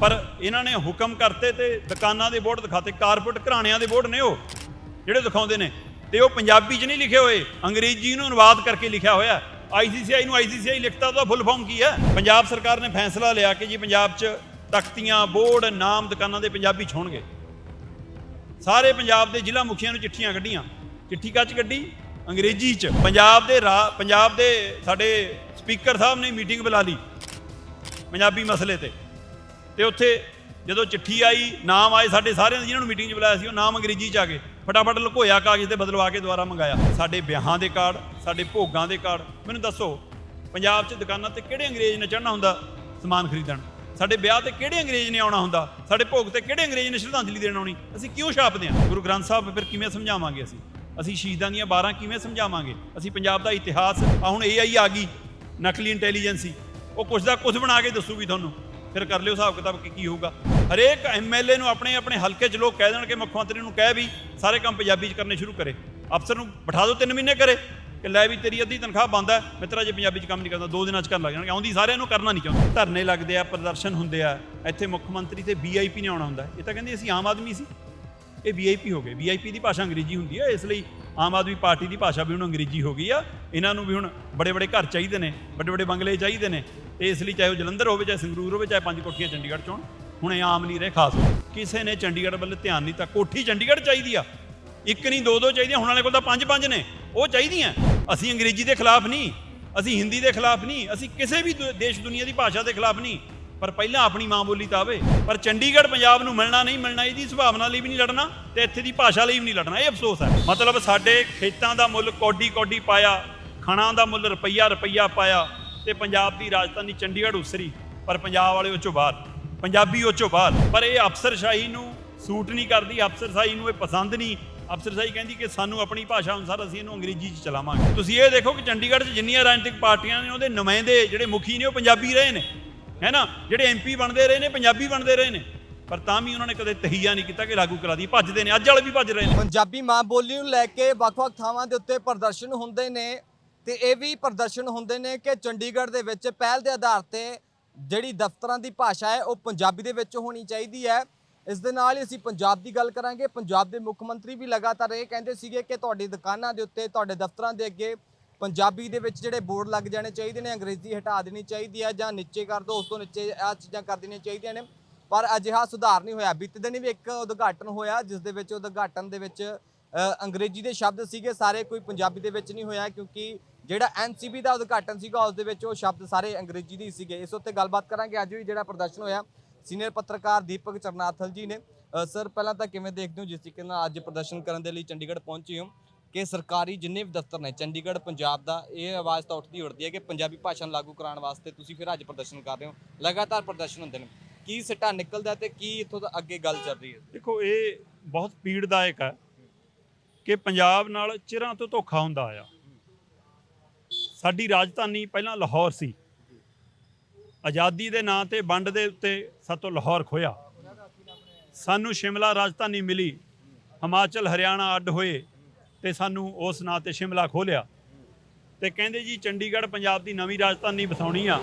ਪਰ ਇਹਨਾਂ ਨੇ ਹੁਕਮ ਕਰਤੇ ਤੇ ਦੁਕਾਨਾਂ ਦੇ ਬੋਰਡ ਦਿਖਾਤੇ, ਕਾਰਪੋਰੇਟ ਘਰਾਣਿਆਂ ਦੇ ਬੋਰਡ ਨੇ ਉਹ, ਜਿਹੜੇ ਦਿਖਾਉਂਦੇ ਨੇ। ਤੇ ਉਹ ਪੰਜਾਬੀ 'ਚ ਨਹੀਂ ਲਿਖੇ ਹੋਏ, ਅੰਗਰੇਜ਼ੀ ਨੂੰ ਅਨੁਵਾਦ ਕਰਕੇ ਲਿਖਿਆ ਹੋਇਆ। ਆਈਸੀਸੀਆਈ ਨੂੰ ਆਈਸੀਸੀਆਈ ਲਿਖਤਾ ਉਹਦਾ ਫੁੱਲ ਫਾਰਮ ਕੀ ਹੈ? ਪੰਜਾਬ ਸਰਕਾਰ ਨੇ ਫੈਸਲਾ ਲਿਆ ਕਿ ਜੀ ਪੰਜਾਬ 'ਚ ਤਖਤੀਆਂ, ਬੋਰਡ, ਨਾਮ ਦੁਕਾਨਾਂ ਦੇ ਪੰਜਾਬੀ 'ਚ ਹੋਣਗੇ। ਸਾਰੇ ਪੰਜਾਬ ਦੇ ਜ਼ਿਲ੍ਹਾ ਮੁਖੀਆਂ ਨੂੰ ਚਿੱਠੀਆਂ ਕੱਢੀਆਂ। ਚਿੱਠੀ ਕੱਚ ਕੱਢੀ? ਅੰਗਰੇਜ਼ੀ 'ਚ। ਪੰਜਾਬ ਦੇ ਰਾ- ਪੰਜਾਬ ਦੇ ਸਾਡੇ ਸਪੀਕਰ ਸਾਹਿਬ ਨੇ ਮੀਟਿੰਗ ਬੁਲਾ ਲਈ। ਪੰਜਾਬੀ ਮਸਲੇ ਤੇ। ਤੇ ਉੱਥੇ ਜਦੋਂ ਚਿੱਠੀ ਆਈ, ਨਾਮ ਆਏ ਸਾਡੇ ਸਾਰਿਆਂ ਦੇ ਜਿਨ੍ਹਾਂ ਨੂੰ ਮੀਟਿੰਗ 'ਚ ਬੁਲਾਇਆ ਸੀ, ਉਹ ਨਾਮ ਅੰਗਰੇਜ਼ੀ 'ਚ ਆ ਗਏ। ਫਟਾਫਟ ਲੁਕੋਇਆ ਕਾਗਜ਼ ਤੇ ਬਦਲਵਾ ਕੇ ਦੁਬਾਰਾ ਮੰਗਾਇਆ। ਸਾਡੇ ਵਿਆਹਾਂ ਦੇ ਕਾਰਡ, ਸਾਡੇ ਭੋਗਾਂ ਦੇ ਕਾਰਡ, ਮੈਨੂੰ ਦੱਸੋ, ਪੰਜਾਬ 'ਚ ਦੁਕਾਨਾਂ ਤੇ ਕਿਹੜੇ ਅੰਗਰੇਜ਼ ਨੇ ਚੜ੍ਹਨਾ ਹੁੰਦਾ? ਸਮਾਨ ਖਰੀਦਣ। ਸਾਡੇ ਵਿਆਹ ਤੇ ਕਿਹੜੇ ਅੰਗਰੇਜ਼ ਨੇ ਆਉਣਾ ਹੁੰਦਾ? ਸਾਡੇ ਭੋਗ ਤੇ ਕਿਹੜੇ ਅੰਗਰੇਜ਼ ਨੇ ਸ਼ਰਧਾਂਜਲੀ ਦੇਣ ਆਉਣੀ? ਅਸੀਂ ਕਿਉਂ ਛਾਪਦੇ ਹਾਂ? ਗੁਰੂ ਗ੍ਰੰਥ ਸਾਹਿਬ, ਫਿਰ ਕਿਵੇਂ ਸਮਝਾਵਾਂਗੇ ਅਸੀਂ? ਅਸੀਂ ਸ਼ਹੀਦਾਂ ਦੀਆਂ 12 ਕਿਵੇਂ ਸਮਝਾਵਾਂਗੇ? ਅਸੀਂ ਪੰਜਾਬ ਦਾ ਇਤਿਹਾਸ ਆ ਹੁਣ AI ਆ ਗਈ, ਨਕਲੀ ਇੰਟੈਲੀਜੈਂਸੀ ਉਹ ਕੁਛ ਦਾ ਕੁਛ ਬਣਾ ਕੇ ਦੱਸੂਗੀ ਤੁਹਾਨੂੰ। ਫਿਰ ਕਰ ਲਿਓ ਹਿਸਾਬ ਕਿਤਾਬ ਕਿ ਕੀ ਹੋਊਗਾ। ਹਰੇਕ ਐਮਐਲਏ ਨੂੰ ਆਪਣੇ ਆਪਣੇ ਹਲਕੇ 'ਚ ਲੋਕ ਕਹਿ ਦੇਣ ਕਿ ਮੁੱਖ ਮੰਤਰੀ ਨੂੰ ਕਹਿ ਵੀ ਸਾਰੇ ਕੰਮ ਪੰਜਾਬੀ 'ਚ ਕਰਨੇ ਸ਼ੁਰੂ ਕਰੇ। ਅਫਸਰ ਨੂੰ ਬਿਠਾ ਦਿਓ 3 ਮਹੀਨੇ ਕਰੇ ਕਿ ਲੈ ਵੀ ਤੇਰੀ ਅੱਧੀ ਤਨਖਾਹ ਬੰਦ ਹੈ, ਮਿੱਤਰਾ ਜੇ ਪੰਜਾਬੀ 'ਚ ਕੰਮ ਨਹੀਂ ਕਰਦਾ, ਦੋ ਦਿਨਾਂ 'ਚ ਕਰਨ ਲੱਗ ਜਾਣਗੇ। ਆਉਂਦੀ ਸਾਰਿਆਂ ਨੂੰ ਕਰਨਾ ਨਹੀਂ ਚਾਹੁੰਦੇ। ਧਰਨੇ ਲੱਗਦੇ ਆ, ਪ੍ਰਦਰਸ਼ਨ ਹੁੰਦੇ ਆ। ਇੱਥੇ ਮੁੱਖ ਮੰਤਰੀ ਤੇ ਵੀਆਈਪੀ ਨੇ ਆਉਣਾ ਹੁੰਦਾ। ਇਹ ਤਾਂ ਕਹਿੰਦੇ ਅਸੀਂ ਆਮ ਆਦਮੀ ਸੀ। ਇਹ ਵੀਆਈਪੀ ਹੋ ਗਏ। ਵੀਆਈਪੀ ਦੀ ਭਾਸ਼ਾ ਅੰਗਰੇਜ਼ੀ ਹੁੰਦੀ ਹੈ ਇਸ ਲਈ ਆਮ ਆਦਮੀ ਪਾਰਟੀ ਦੀ ਭਾਸ਼ਾ ਵੀ ਹੁਣ ਅੰਗਰੇਜ਼ੀ ਹੋ ਗਈ ਆ। ਇਹਨਾਂ ਨੂੰ ਵੀ ਹੁਣ ਬੜੇ ਬੜੇ ਘਰ ਚਾਹੀਦੇ ਨੇ ਵੱਡੇ ਵੱਡੇ ਬੰਗਲੇ ਚਾਹੀਦੇ ਨੇ। ਤੇ ਇਸ ਲਈ ਚਾਹੇ ਉਹ ਜਲੰਧਰ ਹੋਵੇ ਚਾਹੇ ਸੰਗਰੂਰ ਹੋਵੇ ਚਾਹੇ ਪੰਜ ਕੋਠੀਆਂ ਚੰਡੀਗੜ੍ਹ ਚੋਂ ਹੋਣ, ਹੁਣ ਇਹ ਆਮ ਨਹੀਂ ਰਹੇ ਖਾਸ। ਕਿਸੇ ਨੇ ਚੰਡੀਗੜ੍ਹ ਵੱਲ ਧਿਆਨ ਨਹੀਂ ਤਾਂ ਕੋਠੀ ਚੰਡੀਗੜ੍ਹ ਚਾਹੀਦੀ ਆ। ਇੱਕ ਨਹੀਂ ਦੋ ਦੋ ਚਾਹੀਦੀਆਂ। ਹੁਣ ਵਾਲੇ ਕੋਲ ਤਾਂ ਪੰਜ ਪੰਜ ਨੇ। ਉਹ ਚਾਹੀਦੀਆਂ। ਅਸੀਂ ਅੰਗਰੇਜ਼ੀ ਦੇ ਖਿਲਾਫ ਨਹੀਂ। ਅਸੀਂ ਹਿੰਦੀ ਦੇ ਖਿਲਾਫ ਨਹੀਂ। ਅਸੀਂ ਕਿਸੇ ਵੀ ਦੁ- ਦੇਸ਼ ਦੁਨੀਆ ਦੀ ਭਾਸ਼ਾ ਦੇ ਖਿਲਾਫ ਨਹੀਂ। ਪਰ ਪਹਿਲਾਂ ਆਪਣੀ ਮਾਂ ਬੋਲੀ ਤਾਂ ਆਵੇ। ਪਰ ਚੰਡੀਗੜ੍ਹ ਪੰਜਾਬ ਨੂੰ ਮਿਲਣਾ ਨਹੀਂ, ਮਿਲਣਾ ਇਹਦੀ ਸੁਭਾਵਨਾ ਲਈ ਵੀ ਨਹੀਂ ਲੜਨਾ ਤੇ ਇੱਥੇ ਦੀ ਭਾਸ਼ਾ ਲਈ ਵੀ ਨਹੀਂ ਲੜਨਾ। ਇਹ ਅਫਸੋਸ ਹੈ। ਮਤਲਬ ਸਾਡੇ ਖੇਤਾਂ ਦਾ ਮੁੱਲ ਕੋਡੀ ਕੋਡੀ ਪਾਇਆ, ਖਣਾ ਦਾ ਮੁੱਲ ਰੁਪਈਆ ਰੁਪਈਆ ਪਾਇਆ ਤੇ ਪੰਜਾਬ ਦੀ ਰਾਜਧਾਨੀ ਚੰਡੀਗੜ੍ਹ ਉਸਰੀ। ਪਰ ਪੰਜਾਬ ਵਾਲੇ ਉਹ ਚੋਂ ਬਾਹਰ। ਪੰਜਾਬੀ ਉਹ ਚੋਂ ਬਾਹਰ। ਪਰ ਇਹ ਅਫਸਰਸ਼ਾਹੀ ਨੂੰ ਸੂਟ ਨਹੀਂ ਕਰਦੀ, ਅਫਸਰਸ਼ਾਹੀ ਨੂੰ ਇਹ ਪਸੰਦ ਨਹੀਂ। ਅਫਸਰਸ਼ਾਹੀ ਕਹਿੰਦੀ ਕਿ ਸਾਨੂੰ ਆਪਣੀ ਭਾਸ਼ਾ ਅਨੁਸਾਰ ਅਸੀਂ ਇਹਨੂੰ ਅੰਗਰੇਜ਼ੀ 'ਚ ਚਲਾਵਾਂਗੇ। ਤੁਸੀਂ ਇਹ ਦੇਖੋ ਕਿ ਚੰਡੀਗੜ੍ਹ 'ਚ ਜਿੰਨੀਆਂ ਰਾਜਨੀਤਿਕ ਪਾਰਟੀਆਂ ਨੇ, ਉਹਦੇ ਨੁਮਾਇੰਦੇ ਜਿਹੜੇ ਮੁਖੀ ਨੇ, ਉਹ ਪੰਜਾਬੀ ਰਹੇ ਨੇ। ਹੈ ਨਾ? ਜਿਹੜੇ ਐਮਪੀ ਬਣਦੇ ਰਹੇ ਨੇ, ਪੰਜਾਬੀ ਬਣਦੇ ਰਹੇ ਨੇ। ਪਰ ਤਾਂ ਵੀ ਉਹਨਾਂ ਨੇ ਕਦੇ ਤਹੀਆ ਨਹੀਂ ਕੀਤਾ ਕਿ ਲਾਗੂ ਕਰਾ ਦੀ ਭੱਜਦੇ ਨੇ, ਅੱਜ ਵਾਲੇ ਵੀ ਭੱਜ ਰਹੇ ਨੇ। ਪੰਜਾਬੀ ਮਾਂ ਬੋਲੀ ਨੂੰ ਲੈ ਕੇ ਵੱਖ-ਵੱਖ ਥਾਵਾਂ ਦੇ ਉੱਤੇ ਪ੍ਰਦਰਸ਼ਨ ਹੁੰਦੇ ਨੇ। ਤੇ ਇਹ ਵੀ ਪ੍ਰਦਰਸ਼ਨ ਹੁੰਦੇ ਨੇ ਕਿ ਚੰਡੀਗੜ੍ਹ ਦੇ ਵਿੱਚ ਪਹਿਲ ਦੇ ਆਧਾਰ ਤੇ ਜਿਹੜੀ ਦਫ਼ਤਰਾਂ ਦੀ ਭਾਸ਼ਾ ਹੈ, ਉਹ ਪੰਜਾਬੀ ਦੇ ਵਿੱਚ ਹੋਣੀ ਚਾਹੀਦੀ ਹੈ। ਇਸ ਦੇ ਨਾਲ ਹੀ ਅਸੀਂ ਪੰਜਾਬ ਦੀ ਗੱਲ ਕਰਾਂਗੇ। ਪੰਜਾਬ ਦੇ ਮੁੱਖ ਮੰਤਰੀ ਵੀ ਲਗਾਤਾਰ ਇਹ ਕਹਿੰਦੇ ਸੀਗੇ ਕਿ ਤੁਹਾਡੀ ਦੁਕਾਨਾਂ ਦੇ ਉੱਤੇ, ਤੁਹਾਡੇ ਦਫ਼ਤਰਾਂ ਦੇ ਅੱਗੇ ਪੰਜਾਬੀ ਦੇ ਵਿੱਚ ਜਿਹੜੇ ਬੋਰਡ ਲੱਗ ਜਾਣੇ ਚਾਹੀਦੇ ਨੇ, ਅੰਗਰੇਜ਼ੀ ਹਟਾ ਦੇਣੀ ਚਾਹੀਦੀ ਹੈ ਜਾਂ ਨੀਚੇ ਕਰ ਦਿਓ ਉਸ ਤੋਂ ਨੀਚੇ ਆ ਚੀਜ਼ਾਂ ਕਰ ਦੇਣੀਆਂ ਚਾਹੀਦੀਆਂ ਨੇ। ਪਰ ਅਜਿਹਾ ਸੁਧਾਰ ਨਹੀਂ ਹੋਇਆ। ਬੀਤੇ ਦਿਨ ਵੀ ਇੱਕ ਉਦਘਾਟਨ ਹੋਇਆ, ਜਿਸ ਦੇ ਵਿੱਚ ਉਦਘਾਟਨ ਦੇ ਵਿੱਚ ਅੰਗਰੇਜ਼ੀ ਦੇ ਸ਼ਬਦ ਸੀਗੇ, ਸਾਰੇ ਕੋਈ ਪੰਜਾਬੀ ਦੇ ਵਿੱਚ ਨਹੀਂ ਹੋਇਆ, ਕਿਉਂਕਿ ਜਿਹੜਾ ਐਨਸੀਬੀ ਦਾ ਉਦਘਾਟਨ ਸੀਗਾ, ਉਸ ਦੇ ਵਿੱਚ ਉਹ ਸ਼ਬਦ ਸਾਰੇ ਅੰਗਰੇਜ਼ੀ ਦੇ ਹੀ ਸੀਗੇ। ਇਸ ਉੱਤੇ ਗੱਲਬਾਤ ਕਰਾਂਗੇ ਅੱਜ ਵੀ ਜਿਹੜਾ ਪ੍ਰਦਰਸ਼ਨ ਹੋਇਆ। ਸੀਨੀਅਰ ਪੱਤਰਕਾਰ ਦੀਪਕ ਚਰਨਾਥਲ ਜੀ ਨੇ। ਸਰ, ਪਹਿਲਾਂ ਤਾਂ ਕਿਵੇਂ ਦੇਖਦੇ ਹੋ, ਜਿਸ ਤਰੀਕੇ ਨਾਲ ਅੱਜ ਪ੍ਰਦਰਸ਼ਨ ਕਰਨ ਦੇ ਲਈ ਚੰਡੀਗੜ੍ਹ ਪਹੁੰਚੇ ਹੋ? ਕਿ ਸਰਕਾਰੀ ਜਿੰਨੇ ਵੀ ਦਫ਼ਤਰ ਨੇ, ਚੰਡੀਗੜ੍ਹ, ਪੰਜਾਬ ਦਾ, ਇਹ ਆਵਾਜ਼ ਤਾਂ ਉੱਠਦੀ ਉੱਠਦੀ ਹੈ ਕਿ ਪੰਜਾਬੀ ਭਾਸ਼ਾ ਨੂੰ ਲਾਗੂ ਕਰਾਉਣ ਵਾਸਤੇ ਤੁਸੀਂ ਫਿਰ ਅੱਜ ਪ੍ਰਦਰਸ਼ਨ ਕਰ ਰਹੇ ਹੋ, ਲਗਾਤਾਰ ਪ੍ਰਦਰਸ਼ਨ ਹੁੰਦੇ ਨੇ। ਕੀ ਸਿੱਟਾ ਨਿਕਲਦਾ ਤੇ ਕੀ ਇੱਥੋਂ ਦਾ ਅੱਗੇ ਗੱਲ ਚੱਲ ਰਹੀ ਹੈ? ਦੇਖੋ, ਇਹ ਬਹੁਤ ਪੀੜਦਾਇਕ ਹੈ ਕਿ ਪੰਜਾਬ ਨਾਲ ਚਿਰਾਂ ਤੋਂ ਧੋਖਾ ਹੁੰਦਾ ਆਇਆ। ਸਾਡੀ ਰਾਜਧਾਨੀ ਪਹਿਲਾਂ ਲਾਹੌਰ ਸੀ। ਆਜ਼ਾਦੀ ਦੇ ਨਾਂ ਤੇ ਵੰਡ ਦੇ ਉੱਤੇ ਸਾਤੋਂ ਲਾਹੌਰ ਖੋਇਆ ਸਾਨੂੰ ਸ਼ਿਮਲਾ ਰਾਜਧਾਨੀ ਮਿਲੀ। ਹਿਮਾਚਲ, ਹਰਿਆਣਾ ਅੱਡ ਹੋਏ। ਤੇ ਸਾਨੂੰ ਉਸ ਨਾਂ ਤੇ ਸ਼ਿਮਲਾ ਖੋਲਿਆ। ਤੇ ਕਹਿੰਦੇ ਜੀ, ਚੰਡੀਗੜ੍ਹ ਪੰਜਾਬ ਦੀ ਨਵੀਂ ਰਾਜਧਾਨੀ ਵਸਾਉਣੀ ਆ।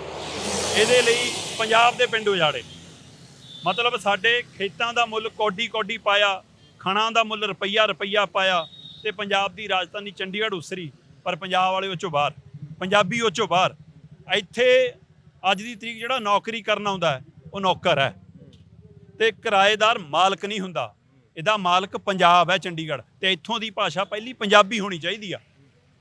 ਇਹਦੇ ਲਈ ਪੰਜਾਬ ਦੇ ਪਿੰਡ ਉਜਾੜੇ। ਮਤਲਬ ਸਾਡੇ ਖੇਤਾਂ ਦਾ ਮੁੱਲ ਕੋਡੀ ਕੋਡੀ ਪਾਇਆ, ਖਣਾ ਦਾ ਮੁੱਲ ਰੁਪਈਆ ਰੁਪਈਆ ਪਾਇਆ ਤੇ ਪੰਜਾਬ ਦੀ ਰਾਜਧਾਨੀ ਚੰਡੀਗੜ੍ਹ ਉਸਰੀ, ਪਰ ਪੰਜਾਬ ਵਾਲੇ ਉਹ ਚੋਂ ਬਾਹਰ, ਪੰਜਾਬੀ ਉਹ ਚੋਂ ਬਾਹਰ। ਇੱਥੇ ਅੱਜ ਦੀ ਤਰੀਕ ਜਿਹੜਾ ਨੌਕਰੀ ਕਰਨ ਆਉਂਦਾ ਉਹ ਨੌਕਰ ਹੈ। ਤੇ ਕਿਰਾਏਦਾਰ ਮਾਲਕ ਨਹੀਂ ਹੁੰਦਾ। ਇਹਦਾ ਮਾਲਕ ਪੰਜਾਬ ਹੈ ਚੰਡੀਗੜ੍ਹ ਤੇ ਇੱਥੋਂ ਦੀ ਭਾਸ਼ਾ ਪਹਿਲੀ ਪੰਜਾਬੀ ਹੋਣੀ ਚਾਹੀਦੀ ਆ।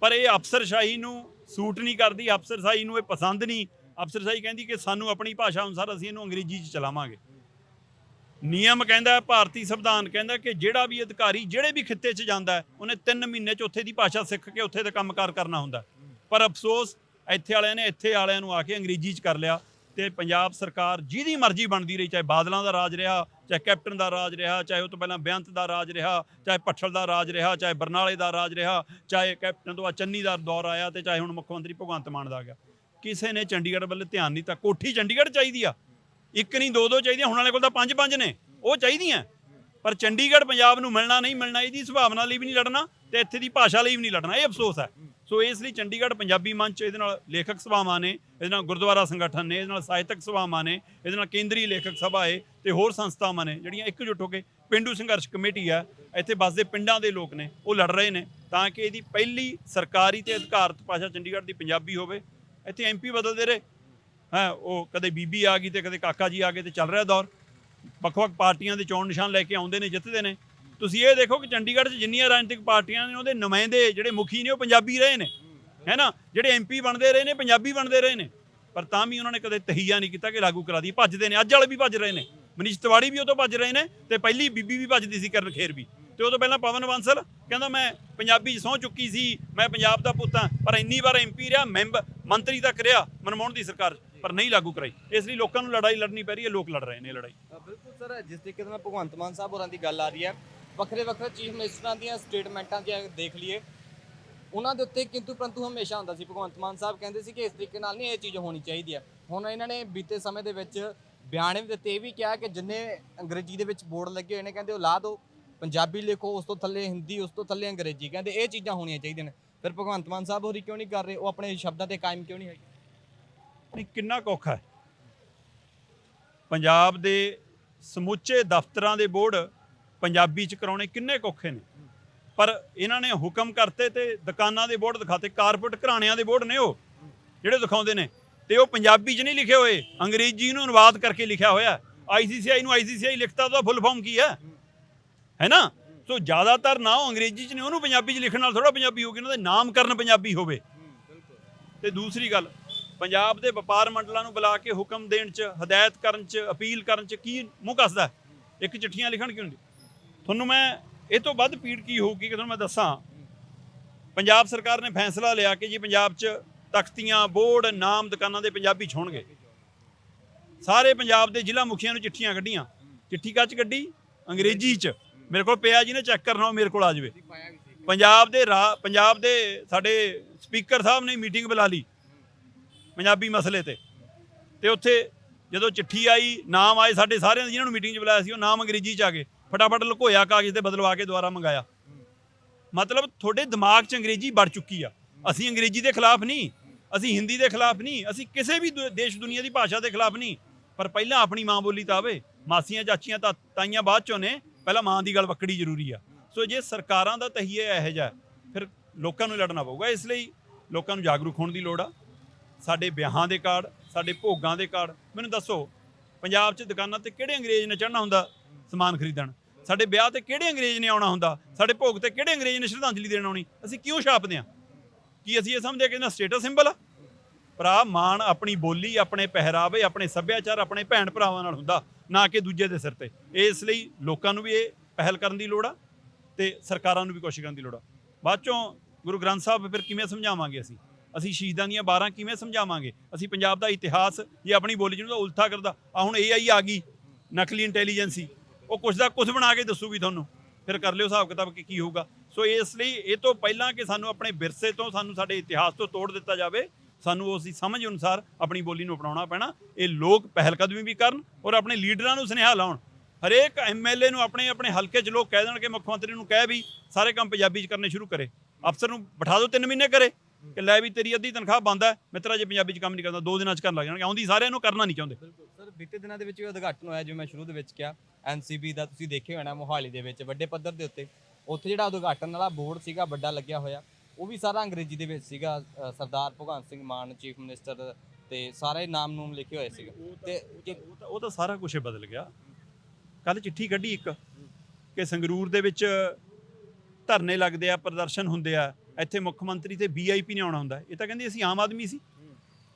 ਪਰ ਇਹ ਅਫਸਰਸ਼ਾਹੀ ਨੂੰ ਸੂਟ ਨਹੀਂ ਕਰਦੀ, ਅਫਸਰਸ਼ਾਹੀ ਨੂੰ ਇਹ ਪਸੰਦ ਨਹੀਂ। ਅਫਸਰਸ਼ਾਹੀ ਕਹਿੰਦੀ ਕਿ ਸਾਨੂੰ ਆਪਣੀ ਭਾਸ਼ਾ ਅਨੁਸਾਰ ਅਸੀਂ ਇਹਨੂੰ ਅੰਗਰੇਜ਼ੀ 'ਚ ਚਲਾਵਾਂਗੇ। ਨਿਯਮ ਕਹਿੰਦਾ, ਭਾਰਤੀ ਸੰਵਿਧਾਨ ਕਹਿੰਦਾ ਕਿ ਜਿਹੜਾ ਵੀ ਅਧਿਕਾਰੀ ਜਿਹੜੇ ਵੀ ਖਿੱਤੇ 'ਚ ਜਾਂਦਾ ਉਹਨੇ 3 ਮਹੀਨੇ 'ਚ ਉੱਥੇ ਦੀ ਭਾਸ਼ਾ ਸਿੱਖ ਕੇ ਉੱਥੇ ਦਾ ਕੰਮਕਾਰ ਕਰਨਾ ਹੁੰਦਾ। ਪਰ ਅਫਸੋਸ, ਇੱਥੇ ਵਾਲਿਆਂ ਨੇ ਇੱਥੇ ਵਾਲਿਆਂ ਨੂੰ ਆ ਕੇ ਅੰਗਰੇਜ਼ੀ 'ਚ ਕਰ ਲਿਆ ਤੇ ਪੰਜਾਬ ਸਰਕਾਰ ਜਿਹਦੀ ਮਰਜ਼ੀ ਬਣਦੀ ਰਹੀ, ਚਾਹੇ ਬਾਦਲਾਂ ਦਾ ਰਾਜ ਰਿਹਾ ਚਾਹੇ ਕੈਪਟਨ ਦਾ ਰਾਜ ਰਿਹਾ, ਚਾਹੇ ਉਹ ਤੋਂ ਪਹਿਲਾਂ ਬੇਅੰਤ ਦਾ ਰਾਜ ਰਿਹਾ, ਚਾਹੇ ਪੱਠਲ ਦਾ ਰਾਜ ਰਿਹਾ, ਚਾਹੇ ਬਰਨਾਲੇ ਦਾ ਰਾਜ ਰਿਹਾ, ਚਾਹੇ ਕੈਪਟਨ ਤੋਂ ਬਾਅਦ ਚੰਨੀ ਦਾ ਦੌਰ ਆਇਆ ਤੇ ਚਾਹੇ ਹੁਣ ਮੁੱਖ ਮੰਤਰੀ ਭਗਵੰਤ ਮਾਨ ਦਾ ਆ ਗਿਆ। ਕਿਸੇ ਨੇ ਚੰਡੀਗੜ੍ਹ ਵੱਲ ਧਿਆਨ ਨਹੀਂ ਤਾਂ ਕੋਠੀ ਚੰਡੀਗੜ੍ਹ ਚਾਹੀਦੀ ਆ। ਇੱਕ ਨਹੀਂ, ਦੋ ਦੋ ਚਾਹੀਦੀਆਂ। ਹੁਣ ਵਾਲੇ ਕੋਲ ਤਾਂ ਪੰਜ ਪੰਜ ਨੇ। ਉਹ ਚਾਹੀਦੀਆਂ। ਪਰ ਚੰਡੀਗੜ੍ਹ ਪੰਜਾਬ ਨੂੰ ਮਿਲਣਾ ਨਹੀਂ ਮਿਲਣਾ, ਇਹਦੀ ਸੁਭਾਵਨਾ ਲਈ ਵੀ ਨਹੀਂ ਲੜਨਾ ਤੇ ਇੱਥੇ ਦੀ ਭਾਸ਼ਾ ਲਈ ਵੀ ਨਹੀਂ ਲੜਨਾ। ਇਹ ਅਫਸੋਸ ਹੈ। ਸੋ ਇਸ ਲਈ ਚੰਡੀਗੜ੍ਹ ਪੰਜਾਬੀ ਮੰਚ ਇਹਦੇ ਨਾਲ ਲੇਖਕ ਸਭਾਵਾਂ ਨੇ, ਇਹਦੇ ਨਾਲ ਗੁਰਦੁਆਰਾ ਸੰਗਠਨ ਨੇ, ਇਹਦੇ ਨਾਲ ਸਾਹਿਤਕ ਸਭਾਵਾਂ ਨੇ, ਇਹਦੇ ਨਾਲ ਕੇਂਦਰੀ ਲੇਖਕ ਸਭਾ ਏ ਤੇ ਹੋਰ ਸੰਸਥਾਵਾਂ ਨੇ, ਜਿਹੜੀਆਂ ਇੱਕਜੁੱਟ ਹੋ ਕੇ ਪਿੰਡੂ ਸੰਘਰਸ਼ ਕਮੇਟੀ ਆ, ਇੱਥੇ ਵੱਸਦੇ ਪਿੰਡਾਂ ਦੇ ਲੋਕ ਨੇ, ਉਹ ਲੜ ਰਹੇ ਨੇ ਤਾਂ ਕਿ ਇਹਦੀ ਪਹਿਲੀ ਸਰਕਾਰੀ ਤੇ ਅਧਿਕਾਰਤ ਭਾਸ਼ਾ ਚੰਡੀਗੜ੍ਹ ਦੀ ਪੰਜਾਬੀ ਹੋਵੇ। ਇੱਥੇ ਐਮਪੀ ਬਦਲਦੇ ਰਹੇ। ਹਾਂ, ਉਹ ਕਦੇ ਬੀਬੀ ਆ ਗਈ ਤੇ ਕਦੇ ਕਾਕਾ ਜੀ ਆ ਗਏ ਤੇ ਚੱਲ ਰਿਹਾ ਦੌਰ। ਵੱਖ-ਵੱਖ ਪਾਰਟੀਆਂ ਦੇ ਚੋਣ ਨਿਸ਼ਾਨ ਲੈ ਕੇ ਆਉਂਦੇ ਨੇ, ਜਿੱਤਦੇ ਨੇ। ਤੁਸੀਂ ਇਹ ਦੇਖੋ ਕਿ ਚੰਡੀਗੜ੍ਹ 'ਚ ਜਿੰਨੀਆਂ ਰਾਜਨੀਤਿਕ ਪਾਰਟੀਆਂ ਨੇ ਉਹਦੇ ਨੁਮਾਇੰਦੇ ਜਿਹੜੇ ਮੁਖੀ ਨੇ ਉਹ ਪੰਜਾਬੀ ਰਹੇ ਨੇ। ਹੈ ਨਾ? ਜਿਹੜੇ ਐਮਪੀ ਬਣਦੇ ਰਹੇ ਨੇ ਪੰਜਾਬੀ ਬਣਦੇ ਰਹੇ ਨੇ। ਪਰ ਤਾਂ ਵੀ ਉਹਨਾਂ ਨੇ ਕਦੇ ਤਹੀਆ ਨਹੀਂ ਕੀਤਾ ਕਿ ਲਾਗੂ ਕਰਾ ਦੀ ਭੱਜਦੇ ਨੇ। ਅੱਜ ਵਾਲੇ ਵੀ ਭੱਜ ਰਹੇ ਨੇ। ਮਨੀਸ਼ ਤਿਵਾੜੀ ਵੀ ਉਹ ਤੋਂ ਭੱਜ ਰਹੇ ਨੇ ਤੇ ਪਹਿਲੀ ਬੀਬੀ ਵੀ ਭੱਜਦੀ ਸੀ ਕਰਨ ਖੇਰ ਵੀ। ਤੇ ਉਹ ਤੋਂ ਪਹਿਲਾਂ ਪਵਨ ਬਾਂਸਲ ਕਹਿੰਦਾ ਮੈਂ ਪੰਜਾਬੀ 'ਚ ਸਹੁੰ ਚੁੱਕੀ ਸੀ ਮੈਂ ਪੰਜਾਬ ਦਾ ਪੁੱਤ ਹਾਂ ਪਰ ਇੰਨੀ ਵਾਰ ਐਮਪੀ ਰਿਹਾ ਮੈਂਬਰ ਮੰਤਰੀ ਤੱਕ ਰਿਹਾ ਮਨਮੋਹਨ ਦੀ ਸਰਕਾਰ 'ਚ, ਪਰ ਨਹੀਂ ਲਾਗੂ ਕਰਾਈ। ਇਸ ਲਈ ਲੋਕਾਂ ਨੂੰ ਲੜਾਈ ਲੜਨੀ ਪੈ ਰਹੀ ਹੈ ਲੋਕ ਲੜ ਰਹੇ ਨੇ ਲੜਾਈ। ਬਿਲਕੁਲ ਸਰ ਜਿਸ ਤਰੀਕੇ ਨਾਲ ਭਗਵੰਤ ਮਾਨ ਸਾਹਿਬ ਹੋਰਾਂ ਦੀ ਗੱਲ ਆ ਰਹੀ ਹੈ ਵੱਖਰੇ ਵੱਖਰੇ ਚੀਫ ਮਿਨਿਸਟਰਾਂ ਦੀਆਂ ਸਟੇਟਮੈਂਟਾਂ ਜੇ ਦੇਖ ਲਈਏ, ਉਹਨਾਂ ਦੇ ਉੱਤੇ ਕਿੰਤੂ ਪਰੰਤੂ ਹਮੇਸ਼ਾ ਹੁੰਦਾ ਸੀ। ਭਗਵੰਤ ਮਾਨ ਸਾਹਿਬ ਕਹਿੰਦੇ ਸੀ ਕਿ ਇਸ ਤਰੀਕੇ ਨਾਲ ਨਹੀਂ ਇਹ ਚੀਜ਼ ਹੋਣੀ ਚਾਹੀਦੀ ਹੈ ਹੁਣ ਇਹਨਾਂ ਨੇ ਬੀਤੇ ਸਮੇਂ ਦੇ ਵਿੱਚ ਬਿਆਨ ਵੀ ਦਿੱਤੇ, ਇਹ ਵੀ ਕਿਹਾ ਕਿ ਜਿੰਨੇ ਅੰਗਰੇਜ਼ੀ ਦੇ ਵਿੱਚ ਬੋਰਡ ਲੱਗੇ ਹੋਏ ਨੇ, ਕਹਿੰਦੇ ਉਹ ਲਾ ਦਿਓ ਪੰਜਾਬੀ ਲਿਖੋ, ਉਸ ਤੋਂ ਥੱਲੇ ਹਿੰਦੀ, ਉਸ ਤੋਂ ਥੱਲੇ ਅੰਗਰੇਜ਼ੀ। ਕਹਿੰਦੇ ਇਹ ਚੀਜ਼ਾਂ ਹੋਣੀਆਂ ਚਾਹੀਦੀਆਂ ਨੇ। ਫਿਰ ਭਗਵੰਤ ਮਾਨ ਸਾਹਿਬ ਹੋਰੀ ਕਿਉਂ ਨਹੀਂ ਕਰ ਰਹੇ? ਉਹ ਆਪਣੇ ਸ਼ਬਦਾਂ ਤੇ ਕਾਇਮ ਕਿਉਂ ਨਹੀਂ ਹੈਗੇ? ਨਹੀਂ, ਕਿੰਨਾ ਕੁ ਔਖਾ ਹੈ। ਪੰਜਾਬ ਦੇ ਸਮੁੱਚੇ ਦਫ਼ਤਰਾਂ ਦੇ ਬੋਰਡ ਪੰਜਾਬੀ ਚ ਕਰਾਉਣੇ ਕਿੰਨੇ ਕੁ ਔਖੇ ਨੇ। ਪਰ ਇਹਨਾਂ ਨੇ ਹੁਕਮ ਕਰਤੇ ਤੇ ਦੁਕਾਨਾਂ ਦੇ ਬੋਰਡ ਦਿਖਾਤੇ, ਕਾਰਪੋਰੇਟ ਘਰਾਣਿਆਂ ਦੇ ਬੋਰਡ ਨੇ ਉਹ, ਜਿਹੜੇ ਦਿਖਾਉਂਦੇ ਨੇ। ਤੇ ਉਹ ਪੰਜਾਬੀ ਚ ਨਹੀਂ ਲਿਖੇ ਹੋਏ, ਅੰਗਰੇਜ਼ੀ ਨੂੰ ਅਨੁਵਾਦ ਕਰਕੇ ਲਿਖਿਆ ਹੋਇਆ। ਆਈਸੀਸੀਆਈ ਨੂੰ ਆਈਸੀਸੀਆਈ ਲਿਖਤਾ ਉਹਦਾ ਫੁੱਲ ਫਾਰਮ ਕੀ ਹੈ? ਹੈ ਨਾ? ਸੋ ਜ਼ਿਆਦਾਤਰ ਨਾ ਉਹ ਅੰਗਰੇਜ਼ੀ ਚ ਨੇ, ਉਹਨੂੰ ਪੰਜਾਬੀ ਚ ਲਿਖਣ ਨਾਲ ਥੋੜਾ ਪੰਜਾਬੀ ਹੋਊਗੀ ਉਹਨਾਂ ਦੇ ਨਾਮਕਰਨ ਪੰਜਾਬੀ ਹੋਵੇ। ਤੇ ਦੂਸਰੀ ਗੱਲ, ਪੰਜਾਬ ਦੇ ਵਪਾਰ ਮੰਡਲਾਂ ਨੂੰ ਬੁਲਾ ਕੇ ਹੁਕਮ ਦੇਣ ਚ, ਹਦਾਇਤ ਕਰਨ ਚ, ਅਪੀਲ ਕਰਨ ਚ ਕੀ ਮੂੰਹ ਕੱਸਦਾ ਇੱਕ ਚਿੱਠੀਆਂ ਲਿਖਣ ਕਿਉਂ ਨਹੀਂ? ਤੁਹਾਨੂੰ ਮੈਂ ਇਹ ਤੋਂ ਵੱਧ ਪੀੜ ਕੀ ਹੋਊਗੀ ਕਿ ਤੁਹਾਨੂੰ ਮੈਂ ਦੱਸਾਂ? ਪੰਜਾਬ ਸਰਕਾਰ ਨੇ ਫੈਸਲਾ ਲਿਆ ਕਿ ਜੀ ਪੰਜਾਬ 'ਚ ਤਖਤੀਆਂ, ਬੋਰਡ, ਨਾਮ ਦੁਕਾਨਾਂ ਦੇ ਪੰਜਾਬੀ ਛੋਣਗੇ। ਸਾਰੇ ਪੰਜਾਬ ਦੇ ਜ਼ਿਲ੍ਹਾ ਮੁਖੀਆਂ ਨੂੰ ਚਿੱਠੀਆਂ ਕੱਢੀਆਂ। ਚਿੱਠੀ ਕੱਚ ਕੱਢੀ? ਅੰਗਰੇਜ਼ੀ 'ਚ। ਮੇਰੇ ਕੋਲ ਪਿਆ ਜੀ ਨੇ, ਚੈੱਕ ਕਰਨਾ, ਉਹ ਮੇਰੇ ਕੋਲ ਆ ਜਾਵੇ। ਪੰਜਾਬ ਦੇ ਰਾ- ਪੰਜਾਬ ਦੇ ਸਾਡੇ ਸਪੀਕਰ ਸਾਹਿਬ ਨੇ ਮੀਟਿੰਗ ਬੁਲਾ ਲਈ ਪੰਜਾਬੀ ਮਸਲੇ ਤੇ। ਤੇ ਉੱਥੇ ਜਦੋਂ ਚਿੱਠੀ ਆਈ, ਨਾਮ ਆਏ ਸਾਡੇ ਸਾਰਿਆਂ ਦੇ ਜਿਹਨਾਂ ਨੂੰ ਮੀਟਿੰਗ 'ਚ ਬੁਲਾਇਆ ਸੀ, ਉਹ ਨਾਮ ਅੰਗਰੇਜ਼ੀ 'ਚ ਆ ਗਏ। ਫਟਾਫਟ ਲੁਕੋਇਆ ਕਾਗਜ਼ ਤੇ ਬਦਲਵਾ ਕੇ ਦੁਬਾਰਾ ਮੰਗਾਇਆ ਮਤਲਬ ਤੁਹਾਡੇ ਦਿਮਾਗ 'ਚ ਅੰਗਰੇਜ਼ੀ ਵੜ ਚੁੱਕੀ ਆ ਅਸੀਂ ਅੰਗਰੇਜ਼ੀ ਦੇ ਖਿਲਾਫ ਨਹੀਂ ਅਸੀਂ ਹਿੰਦੀ ਦੇ ਖਿਲਾਫ ਨਹੀਂ ਅਸੀਂ ਕਿਸੇ ਵੀ ਦੁ- ਦੇਸ਼ ਦੁਨੀਆ ਦੀ ਭਾਸ਼ਾ ਦੇ ਖਿਲਾਫ ਨਹੀਂ ਪਰ ਪਹਿਲਾਂ ਆਪਣੀ ਮਾਂ ਬੋਲੀ ਤਾਂ ਆਵੇ ਮਾਸੀਆਂ ਚਾਚੀਆਂ ਤਾਂ ਤਾਈਆਂ ਬਾਅਦ ਚੋਂ ਨੇ ਪਹਿਲਾਂ ਮਾਂ ਦੀ ਗੱਲ ਵੱਕੜੀ ਜ਼ਰੂਰੀ ਆ ਸੋ ਜੇ ਸਰਕਾਰਾਂ ਦਾ ਤਹੀਏ ਇਹੋ ਜਿਹਾ ਫਿਰ ਲੋਕਾਂ ਨੂੰ ਲੜਨਾ ਪਊਗਾ ਇਸ ਲਈ ਲੋਕਾਂ ਨੂੰ ਜਾਗਰੂਕ ਹੋਣ ਦੀ ਲੋੜ ਆ ਸਾਡੇ ਵਿਆਹਾਂ ਦੇ ਕਾਰਡ ਸਾਡੇ ਭੋਗਾਂ ਦੇ ਕਾਰਡ ਮੈਨੂੰ ਦੱਸੋ ਪੰਜਾਬ 'ਚ ਦੁਕਾਨਾਂ ਤੇ ਕਿਹੜੇ ਅੰਗਰੇਜ਼ ਨੇ ਚੜ੍ਹਨਾ ਹੁੰਦਾ ਸਮਾਨ ਖਰੀਦਣ। ਸਾਡੇ ਵਿਆਹ ਤੇ ਕਿਹੜੇ ਅੰਗਰੇਜ਼ ਨੇ ਆਉਣਾ ਹੁੰਦਾ? ਸਾਡੇ ਭੋਗ ਤੇ ਕਿਹੜੇ ਅੰਗਰੇਜ਼ ਨੇ ਸ਼ਰਧਾਂਜਲੀ ਦੇਣ ਆਉਣੀ? ਅਸੀਂ ਕਿਉਂ ਛਾਪਦੇ ਹਾਂ? ਕੀ ਅਸੀਂ ਇਹ ਸਮਝਦੇ ਹਾਂ ਕਿ ਇਹਨਾਂ ਸਟੇਟਸ ਸਿੰਬਲ ਆ? ਭਰਾ, ਮਾਣ ਆਪਣੀ ਬੋਲੀ, ਆਪਣੇ ਪਹਿਰਾਵੇ, ਆਪਣੇ ਸੱਭਿਆਚਾਰ, ਆਪਣੇ ਭੈਣ ਭਰਾਵਾਂ ਨਾਲ ਹੁੰਦਾ, ਨਾ ਕਿ ਦੂਜੇ ਦੇ ਸਿਰ ਤੇ। ਇਸ ਲਈ ਲੋਕਾਂ ਨੂੰ ਵੀ ਇਹ ਪਹਿਲ ਕਰਨ ਦੀ ਲੋੜ ਆ ਤੇ ਸਰਕਾਰਾਂ ਨੂੰ ਵੀ ਕੋਸ਼ਿਸ਼ ਕਰਨ ਦੀ ਲੋੜ ਆ। ਬਾਅਦ ਚੋਂ ਗੁਰੂ ਗ੍ਰੰਥ ਸਾਹਿਬ ਫਿਰ ਕਿਵੇਂ ਸਮਝਾਵਾਂਗੇ ਅਸੀਂ? ਅਸੀਂ ਸ਼ਹੀਦਾਂ ਦੀਆਂ 12 ਕਿਵੇਂ ਸਮਝਾਵਾਂਗੇ? ਅਸੀਂ ਪੰਜਾਬ ਦਾ ਇਤਿਹਾਸ, ਜੇ ਆਪਣੀ ਬੋਲੀ ਜਿਹਨੂੰ ਤਾਂ ਉਲਥਾ ਕਰਦਾ। ਆ ਹੁਣ AI ਆ ਗਈ, ਨਕਲੀ ਇੰਟੈਲੀਜੈਂਸੀ ਉਹ ਕੁਛ ਦਾ ਕੁਛ ਬਣਾ ਕੇ ਦੱਸੂਗੀ ਤੁਹਾਨੂੰ। ਫਿਰ ਕਰ ਲਿਓ ਹਿਸਾਬ ਕਿਤਾਬ ਕਿ ਕੀ ਹੋਊਗਾ। ਸੋ ਇਸ ਲਈ ਇਹ ਤੋਂ ਪਹਿਲਾਂ ਕਿ ਸਾਨੂੰ ਆਪਣੇ ਵਿਰਸੇ ਤੋਂ ਸਾਨੂੰ ਸਾਡੇ ਇਤਿਹਾਸ ਤੋਂ ਤੋੜ ਦਿੱਤਾ ਜਾਵੇ, ਸਾਨੂੰ ਉਸ ਦੀ ਸਮਝ ਅਨੁਸਾਰ ਆਪਣੀ ਬੋਲੀ ਨੂੰ ਅਪਣਾਉਣਾ ਪੈਣਾ। ਇਹ ਲੋਕ ਪਹਿਲ ਕਦਮੀ ਵੀ ਕਰਨ ਔਰ ਆਪਣੇ ਲੀਡਰਾਂ ਨੂੰ ਸੁਨੇਹਾ ਲਾਉਣ। ਹਰੇਕ ਐਮਐਲਏ ਨੂੰ ਆਪਣੇ ਆਪਣੇ ਹਲਕੇ 'ਚ ਲੋਕ ਕਹਿ ਦੇਣ ਕਿ ਮੁੱਖ ਮੰਤਰੀ ਨੂੰ ਕਹਿ ਵੀ ਸਾਰੇ ਕੰਮ ਪੰਜਾਬੀ 'ਚ ਕਰਨੇ ਸ਼ੁਰੂ ਕਰੇ। ਅਫਸਰ ਨੂੰ ਬਿਠਾ ਦਿਓ 3 ਮਹੀਨੇ ਕਰੇ। ਕਿ ਲੈ ਵੀ ਤੇਰੀ ਅੱਧੀ ਤਨਖਾਹ ਬੰਦ ਹੈ ਮੈਂ ਤੇਰਾ ਜੇ ਪੰਜਾਬੀ 'ਚ ਕੰਮ ਨਹੀਂ ਕਰਦਾ ਦੋ ਦਿਨਾਂ 'ਚ ਕਰਨ ਲੱਗ ਜਾਣਗੇ ਆਉਂਦੀ ਸਾਰਿਆਂ ਨੂੰ ਕਰਨਾ ਨਹੀਂ ਚਾਹੁੰਦੇ। ਬਿਲਕੁਲ ਸਰ ਬੀਤੇ ਦਿਨਾਂ ਦੇ ਵਿੱਚ ਵੀ ਉਦਘਾਟਨ ਹੋਇਆ ਜਿਵੇਂ ਮੈਂ ਸ਼ੁਰੂ ਦੇ ਵਿੱਚ ਕਿਹਾ ਐਨਸੀਬੀ ਦਾ ਤੁਸੀਂ ਦੇਖਿਆ ਹੋਣਾ ਮੋਹਾਲੀ ਦੇ ਵਿੱਚ ਵੱਡੇ ਪੱਧਰ ਦੇ ਉੱਤੇ। ਉੱਥੇ ਜਿਹੜਾ ਉਦਘਾਟਨ ਵਾਲਾ ਬੋਰਡ ਸੀਗਾ ਵੱਡਾ ਲੱਗਿਆ ਹੋਇਆ ਉਹ ਵੀ ਸਾਰਾ ਅੰਗਰੇਜ਼ੀ ਦੇ ਵਿੱਚ ਸੀਗਾ ਸਰਦਾਰ ਭਗਵੰਤ ਸਿੰਘ ਮਾਨ ਚੀਫ ਮਿਨਿਸਟਰ ਤੇ ਸਾਰੇ ਨਾਮ ਨੂਮ ਲਿਖੇ ਹੋਏ ਸੀਗੇ। ਤੇ ਉਹ ਤਾਂ ਸਾਰਾ ਕੁਝ ਬਦਲ ਗਿਆ। ਕੱਲ ਚਿੱਠੀ ਕੱਢੀ ਇੱਕ ਕਿ ਸੰਗਰੂਰ ਦੇ ਵਿੱਚ ਧਰਨੇ ਲੱਗਦੇ ਆ ਪ੍ਰਦਰਸ਼ਨ ਹੁੰਦੇ ਆ ਇੱਥੇ ਮੁੱਖ ਮੰਤਰੀ ਤੇ ਵੀਆਈਪੀ ਨੇ ਆਉਣਾ ਹੁੰਦਾ। ਇਹ ਤਾਂ ਕਹਿੰਦੇ ਅਸੀਂ ਆਮ ਆਦਮੀ ਸੀ।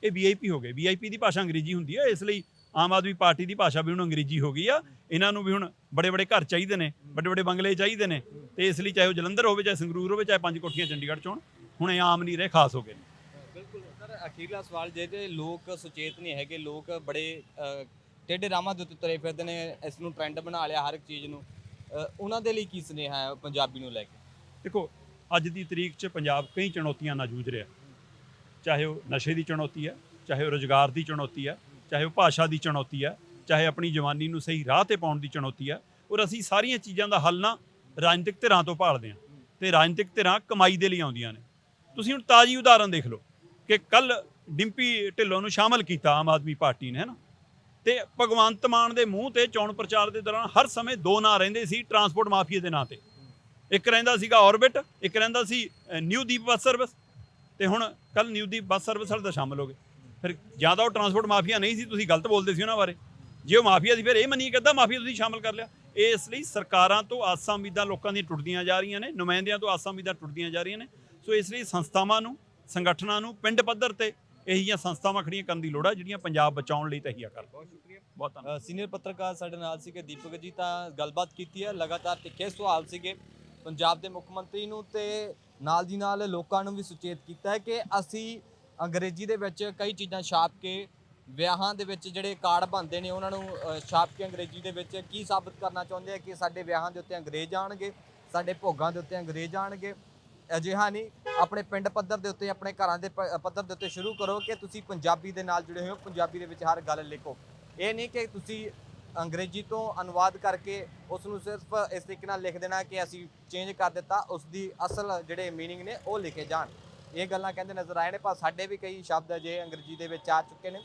ਇਹ ਵੀਆਈਪੀ ਹੋ ਗਏ। ਵੀਆਈਪੀ ਦੀ ਭਾਸ਼ਾ ਅੰਗਰੇਜ਼ੀ ਹੁੰਦੀ ਹੈ ਇਸ ਲਈ ਆਮ ਆਦਮੀ ਪਾਰਟੀ ਦੀ ਭਾਸ਼ਾ ਵੀ ਹੁਣ ਅੰਗਰੇਜ਼ੀ ਹੋ ਗਈ ਆ। ਇਹਨਾਂ ਨੂੰ ਵੀ ਹੁਣ ਬੜੇ ਬੜੇ ਘਰ ਚਾਹੀਦੇ ਨੇ ਵੱਡੇ ਵੱਡੇ ਬੰਗਲੇ ਚਾਹੀਦੇ ਨੇ। ਤੇ ਇਸ ਲਈ ਚਾਹੇ ਉਹ ਜਲੰਧਰ ਹੋਵੇ ਚਾਹੇ ਸੰਗਰੂਰ ਹੋਵੇ ਚਾਹੇ ਪੰਜ ਕੋਠੀਆਂ ਚੰਡੀਗੜ੍ਹ ਚ ਹੋਣ ਹੁਣ ਇਹ ਆਮ ਨਹੀਂ ਰਹੇ ਖਾਸ ਹੋ ਗਏ ਨੇ। ਬਿਲਕੁਲ। ਸਰ ਅਖੀਰਲਾ ਸਵਾਲ ਜਿਹੜੇ ਲੋਕ ਸੁਚੇਤ ਨਹੀਂ ਹੈਗੇ ਲੋਕ ਬੜੇ ਟੇਢੇ ਰਾਮਾਂ ਦੇ ਉੱਤੇ ਤੁਰੇ ਫਿਰਦੇ ਨੇ ਇਸ ਨੂੰ ਟ੍ਰੈਂਡ ਬਣਾ ਲਿਆ ਹਰ ਇੱਕ ਚੀਜ਼ ਨੂੰ ਉਹਨਾਂ ਦੇ ਲਈ ਕੀ ਸੁਨੇਹਾ ਹੈ ਪੰਜਾਬੀ ਨੂੰ ਲੈ ਕੇ? ਦੇਖੋ ਅੱਜ ਦੀ ਤਰੀਕ 'ਚ ਪੰਜਾਬ ਕਈ ਚੁਣੌਤੀਆਂ ਨਾਲ ਜੂਝ ਰਿਹਾ। ਚਾਹੇ ਉਹ ਨਸ਼ੇ ਦੀ ਚੁਣੌਤੀ ਹੈ, ਚਾਹੇ ਉਹ ਰੋਜ਼ਗਾਰ ਦੀ ਚੁਣੌਤੀ ਹੈ, ਚਾਹੇ ਉਹ ਭਾਸ਼ਾ ਦੀ ਚੁਣੌਤੀ ਹੈ, ਚਾਹੇ ਆਪਣੀ ਜਵਾਨੀ ਨੂੰ ਸਹੀ ਰਾਹ ਤੇ ਪਾਉਣ ਦੀ ਚੁਣੌਤੀ ਹੈ, ਔਰ ਅਸੀਂ ਸਾਰੀਆਂ ਚੀਜ਼ਾਂ ਦਾ ਹੱਲ ਨਾ ਰਾਜਨੀਤਿਕ ਧਿਰਾਂ ਤੋਂ ਭਾਲਦੇ ਹਾਂ ਤੇ ਰਾਜਨੀਤਿਕ ਧਿਰਾਂ ਕਮਾਈ ਦੇ ਲਈ ਆਉਂਦੀਆਂ ਨੇ। ਤੁਸੀਂ ਹੁਣ ਤਾਜੀ ਉਦਾਹਰਨ ਦੇਖ ਲਓ ਕਿ ਕੱਲ ਡਿੰਪੀ ਢਿੱਲੋਂ ਨੂੰ ਸ਼ਾਮਲ ਕੀਤਾ ਆਮ ਆਦਮੀ ਪਾਰਟੀ ਨੇ ਹੈ ਨਾ ਤੇ ਭਗਵੰਤ ਮਾਨ ਦੇ ਮੂੰਹ ਤੇ ਚੋਣ ਪ੍ਰਚਾਰ ਦੇ ਦੌਰਾਨ ਹਰ ਸਮੇਂ ਦੋ ਨਾਂ ਰਹਿੰਦੇ ਸੀ ਟਰਾਂਸਪੋਰਟ ਮਾਫੀਆ ਦੇ ਨਾਂ ਤੇ। ਇੱਕ ਰਹਿੰਦਾ ਸੀਗਾ ਆਰਬਿਟ ਇੱਕ ਰਹਿੰਦਾ ਸੀ ਨਿਊ ਦੀਪ ਬੱਸ ਸਰਵਿਸ ਤੇ ਹੁਣ ਕੱਲ ਨਿਊ ਦੀਪ ਬੱਸ ਸਰਵਿਸ ਵਾਲੇ ਤਾਂ ਸ਼ਾਮਲ ਹੋ ਗਏ। ਫਿਰ ਜ਼ਿਆਦਾ ਉਹ ਟਰਾਂਸਪੋਰਟ ਮਾਫੀਆ ਨਹੀਂ ਸੀ ਤੁਸੀਂ ਗਲਤ ਬੋਲਦੇ ਸੀ ਉਹਨਾਂ ਬਾਰੇ। ਜੇ ਉਹ ਮਾਫੀਆ ਸੀ ਫਿਰ ਇਹ ਮੰਨੀ ਕਿੱਦਾਂ ਮਾਫੀਆ ਤੁਸੀਂ ਸ਼ਾਮਲ ਕਰ ਲਿਆ। ਇਸ ਲਈ ਸਰਕਾਰਾਂ ਤੋਂ ਆਸਾਂ ਉਮੀਦਾਂ ਲੋਕਾਂ ਦੀਆਂ ਟੁੱਟਦੀਆਂ ਜਾ ਰਹੀਆਂ ਨੇ ਨੁਮਾਇੰਦਿਆਂ ਤੋਂ ਆਸਾਂ ਉਮੀਦਾਂ ਟੁੱਟਦੀਆਂ ਜਾ ਰਹੀਆਂ ਨੇ। ਸੋ ਇਸ ਲਈ ਸੰਸਥਾਵਾਂ ਨੂੰ ਸੰਗਠਨਾਂ ਨੂੰ ਪਿੰਡ ਪੱਧਰ ਤੇ ਇਹੋ ਜਿਹੀਆਂ ਸੰਸਥਾਵਾਂ ਖੜੀਆਂ ਕਰਨ ਦੀ ਲੋੜ ਹੈ ਜਿਹੜੀਆਂ ਪੰਜਾਬ ਬਚਾਉਣ ਲਈ ਤਹੀਆ ਕਰਨ ਬਹੁਤ ਸ਼ੁਕਰੀਆ। ਬਹੁਤ ਧੰਨਵਾਦ। ਸੀਨੀਅਰ ਪੱਤਰਕਾਰ ਸਾਡੇ ਨਾਲ ਸੀਗੇ ਦੀਪਕ ਜੀ ਤਾਂ ਗੱਲਬਾਤ ਕੀਤੀ ਹੈ ਲਗਾਤਾਰ ਤਿੱਖੇ ਸਵਾਲ ਸੀਗੇ। ਪੰਜਾਬ ਦੇ ਮੁੱਖ ਮੰਤਰੀ ਨੂੰ ਤੇ ਨਾਲ ਦੀ ਨਾਲ ਲੋਕਾਂ ਨੂੰ ਵੀ ਸੁਚੇਤ ਕੀਤਾ ਹੈ ਕਿ ਅਸੀਂ ਅੰਗਰੇਜ਼ੀ ਦੇ ਵਿੱਚ ਕਈ ਚੀਜ਼ਾਂ ਛਾਪ ਕੇ ਵਿਆਹਾਂ ਦੇ ਵਿੱਚ ਜਿਹੜੇ ਕਾਰਡ ਬਣਦੇ ਨੇ, ਉਹਨਾਂ ਨੂੰ ਛਾਪ ਕੇ ਅੰਗਰੇਜ਼ੀ ਦੇ ਵਿੱਚ ਕੀ ਸਾਬਤ ਕਰਨਾ ਚਾਹੁੰਦੇ ਆ ਕਿ ਸਾਡੇ ਵਿਆਹਾਂ ਦੇ ਉੱਤੇ ਅੰਗਰੇਜ਼ ਆਣਗੇ ਸਾਡੇ ਭੋਗਾਂ ਦੇ ਉੱਤੇ ਅੰਗਰੇਜ਼ ਆਣਗੇ ਅਜਿਹਾ ਨਹੀਂ, ਆਪਣੇ ਪਿੰਡ ਪੱਧਰ ਦੇ ਉੱਤੇ, ਆਪਣੇ ਘਰਾਂ ਦੇ ਪੱਧਰ ਦੇ ਉੱਤੇ ਸ਼ੁਰੂ ਕਰੋ ਕਿ ਤੁਸੀਂ ਪੰਜਾਬੀ ਦੇ ਨਾਲ ਜੁੜੇ ਹੋ, ਪੰਜਾਬੀ ਦੇ ਵਿੱਚ ਹਰ ਗੱਲ ਲਿਖੋ। ਇਹ ਨਹੀਂ ਕਿ ਤੁਸੀਂ ਅੰਗਰੇਜ਼ੀ ਤੋਂ ਅਨੁਵਾਦ ਕਰਕੇ ਉਸ ਨੂੰ ਸਿਰਫ ਇਸ ਤਰੀਕੇ ਨਾਲ ਲਿਖ ਦੇਣਾ ਕਿ ਅਸੀਂ ਚੇਂਜ ਕਰ ਦਿੱਤਾ ਉਸ ਦੀ ਅਸਲ ਜਿਹੜੇ ਮੀਨਿੰਗ ਨੇ ਉਹ ਲਿਖੇ ਜਾਣ। ਇਹ ਗੱਲਾਂ ਕਹਿੰਦੇ ਨਜ਼ਰ ਆਏ ਨੇ, ਪਰ ਸਾਡੇ ਵੀ ਕਈ ਸ਼ਬਦ ਅਜੇ ਅੰਗਰੇਜ਼ੀ ਦੇ ਵਿੱਚ ਆ ਚੁੱਕੇ ਨੇ।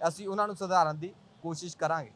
ਅਸੀਂ ਉਹਨਾਂ ਨੂੰ ਸੁਧਾਰਨ ਦੀ ਕੋਸ਼ਿਸ਼ ਕਰਾਂਗੇ।